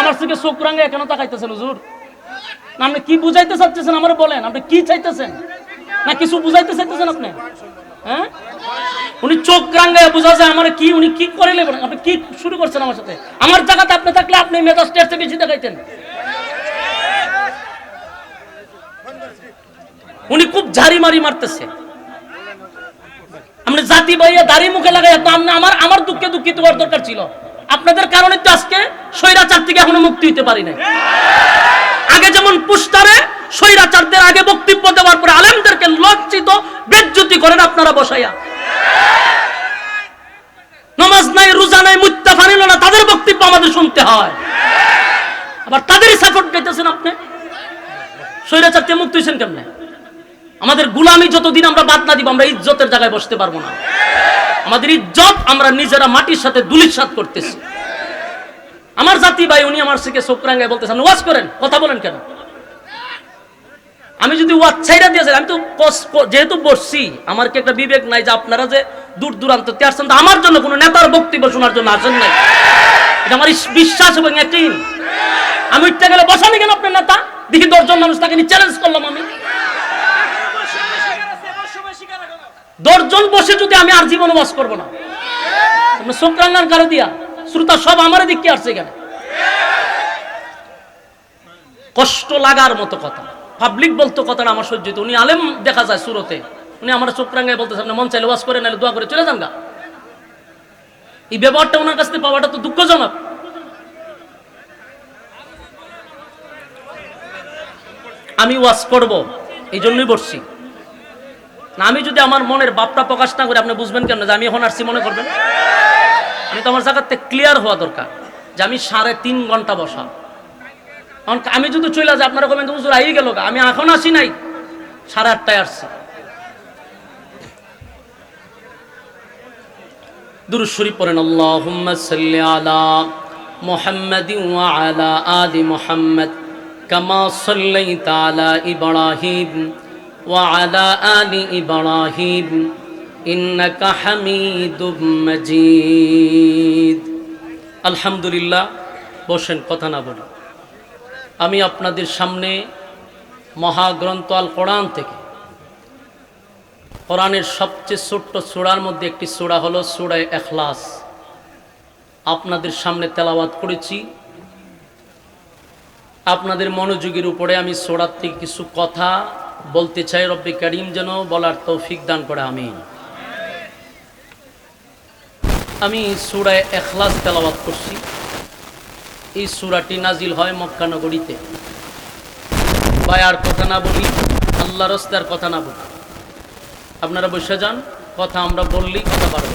আমার থেকে চোখ রাঙে কেন তাকাইতেছেন হুজুর? আপনি কি বুঝাইতে চাচ্ছেন আমার বলেন? আপনি কি চাইতেছেন? না, কিছু বুঝাইতে চাইতেছেন আপনি? হ্যাঁ? উনি চোখ রাঙ্গায় বোঝা যায় আমার কি, উনি কি করে নেবেন আপনি কি শুরু করছেন আমার সাথে? আমার জায়গাতে আপনি থাকলে আপনি মেজাজ টেস্টে বেশি দেখাইতেন। উনি খুব ঝাড়ি মারি মারতেছে। আমরা জাতি বাইয়া দাড়ি মুখে লাগাই তো আমরা, আমার দুঃখে দুঃখিত হওয়ার দরকার ছিল। আপনাদের কারণে তো আজকে এখনও মুক্তি হতে পারি নাই। আগে যেমন পুস্টারে স্বৈরাচারদের আগে বক্তব্য দেওয়ার পরে আলেমদেরকে লজ্জিত, বেজ্জতি করেন আপনারা বসাইয়া। নমাজ নাই, রোজা নাই মুত্তা ফানিল না, তাদের বক্তব্য আমাদের শুনতে হয়। আবার তাদেরই সাপোর্ট গাইতেছেন আপনি। স্বৈরাচার থেকে মুক্তি হয়েছেন কেমনে? আমাদের গুলামি যতদিন আমরা বাদ না দিব, আমরা ইজ্জতের জায়গায় বসতে পারব না। আমাদের ইজ্জত আমরা নিজেরা মাটির সাথে সাথ করতেছি। আমার জাতি ভাই, উনি আমার থেকে চোখরাঙ্গায় বলতেছেন ওয়াজ করেন, কথা বলেন কেন? আমি যদি ওয়াজ ছাইরা দিয়েছি আমি তো যেহেতু বসছি, আমার কি একটা বিবেক নাই যে আপনারা যে দূর দূরান্ত তে আসছেন আমার জন্য কোনো নেতার বক্তব্য শোনার জন্য আসেন নাই। এটা আমার বিশ্বাস এবং একই আমি উঠতে গেলে বসানি কেন আপনার নেতা? দেখি দশজন মানুষ তাকে নিয়ে চ্যালেঞ্জ করলাম আমি। দশজন বসে যদি আমি আর জীবনে বাস করব না। আপনি চোখরাঙ্গান কারও দিয়া। শ্রোতা, সব আমার দিক আসছে এখানে? কষ্ট লাগার মতো কথা। পাবলিক বলতো কথাটা আমার সহ্য উনি আলেম দেখা যায় সুরতে। উনি আমার চোখরাঙ্গায় বলতেছে, আপনি মন চাইলে ওয়াজ করে নাহলে দোয়া করে চলে যান গা। এই ব্যবহারটা ওনার কাছ থেকে পাওয়াটা তো দুঃখজনক। আমি ওয়াজ করব এই জন্যই বসছি না, আমি যদি আমার মনের বাপটা প্রকাশ না করে, আপনি বুঝবেন কেন যে আমি এখন আসছি, মনে করবেন? আমি তো আমার জায়গাতে ক্লিয়ার হওয়া দরকার যে আমি সাড়ে তিন ঘণ্টা বসা। আমি যদি চলে যাই, আপনারা কবেন হুজুর আই গেল আমি এখন আসি নাই। সাড়ে আটটায় আসছি। দুরুদ শরীফ পড়েন, আল্লাহুম্মা সাল্লি আলা মুহাম্মাদিন ওয়া আলা আলি মুহাম্মাদ কামা সাল্লাইতা আলা ইব্রাহিম ওয়া আলা আলি ইব্রাহিম আলহামদুলিল্লাহ, বসেন, কথা না বলি। আমি আপনাদের সামনে মহাগ্রন্থ আল কোরআন থেকে কোরআনের সবচেয়ে ছোট্ট সূরার মধ্যে একটি সূরা হলো সূরায় এখলাস। আপনাদের সামনে তেলাওয়াত করেছি। আপনাদের মনোযোগের উপরে আমি সূরার থেকে কিছু কথা বলতে চাই। রব্বি করিম যেন বলার তৌফিক দান করে আমি আমি সুরায় এখলাস তেলাবাদ করছি। এই সুরাটি নাজিল হয় মক্কানগরীতে বায়ার কথা না বলি আল্লাহ রস্তার কথা না বলি। আপনারা বসে যান, কথা আমরা বললি কথা পারব